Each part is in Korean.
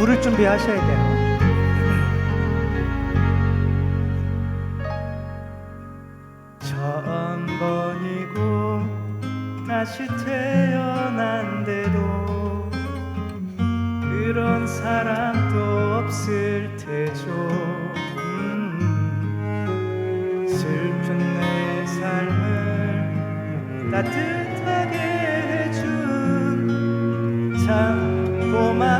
부를 준비하셔야 돼요. 처음 번이고 다시 태어난데도 그런 사람도 없을 테죠. 음, 슬픈 내 삶을 따뜻하게 해준 참 고마운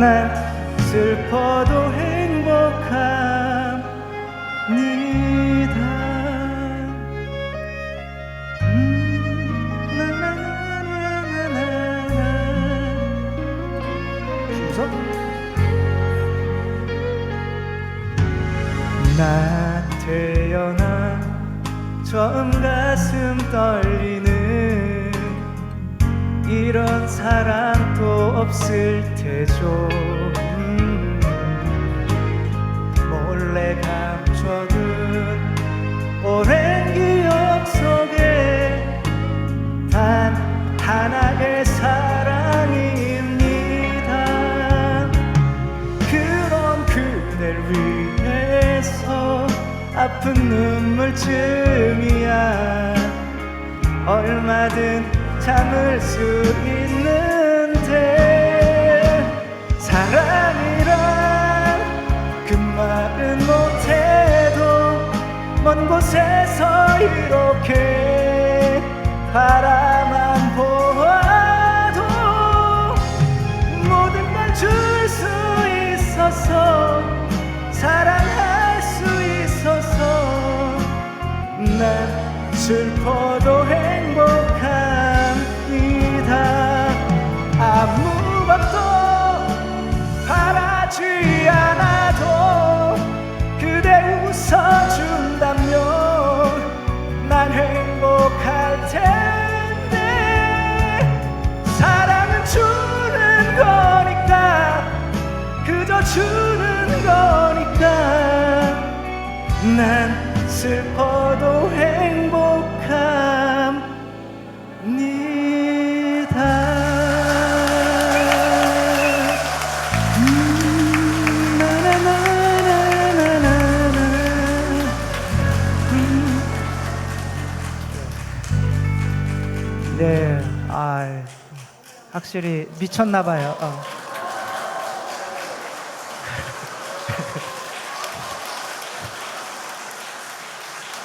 난 슬퍼도 행복합니다. 음. 순서? 나 태어나 처음 가슴 떨리는 이런 사랑도 없을 테죠. 음, 몰래 감춰둔 오랜 기억 속에 단 하나의 사랑입니다. 그런 그댈 위해서 아픈 눈물쯤이야 얼마든 참을 수 있는 먼 곳에서 이렇게 바라 난 슬퍼도 행복합니다. 음. 음. 네, 아, 확실히 미쳤나 봐요. 어.